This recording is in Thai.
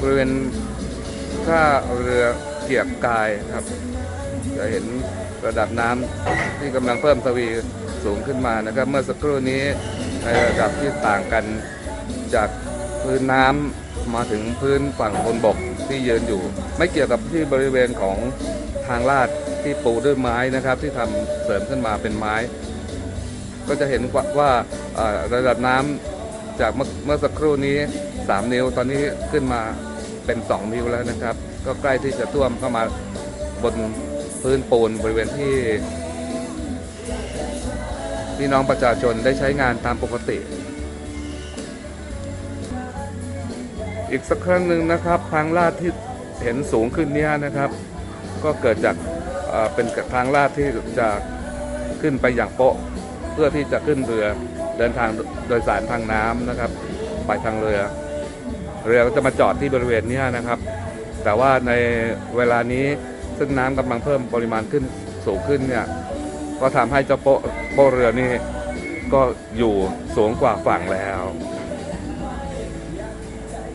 บริเวณท่าเรือเกียรกายครับ จะเห็นระดับน้ำที่กำลังเพิ่มทวีสูงขึ้นมานะครับ เมื่อสักครู่นี้ในระดับที่ต่างกันจากพื้นน้ำมาถึงพื้นฝั่งบนบกที่เยืนอยู่ ไม่เกี่ยวกับที่บริเวณของทางลาดที่ปูด้วยไม้นะครับ ที่ทำเสริมขึ้นมาเป็นไม้ ก็จะเห็นว่าวาระดับน้ำ จากเมื่อสักครู่นี้ 3 นิ้วตอนนี้ขึ้นมาเป็น 2 นิ้วแล้วนะครับ ก็ใกล้ที่จะท่วมเข้ามาบนพื้นปูนบริเวณที่พี่น้องประชาชนได้ใช้งานตามปกติ อีกสักครั้งหนึ่งนะครับทางลาดที่เห็นสูงขึ้นเนี้ยนะครับ ก็เกิดจากเป็นทางลาดที่จะขึ้นไปอย่างโปะเพื่อที่จะขึ้นเรือ เดินทางโดยสารทางน้ำนะครับ ไปทางเรือ เรือก็จะมาจอดที่บริเวณนี้นะครับ แต่ว่าในเวลานี้ซึ่งน้ำกำลังเพิ่มปริมาณขึ้นสูงขึ้นเนี่ยก็ทำให้เจ้าโป๊ะโป๊ะเรือนี่ก็อยู่สูงกว่าฝั่งแล้ว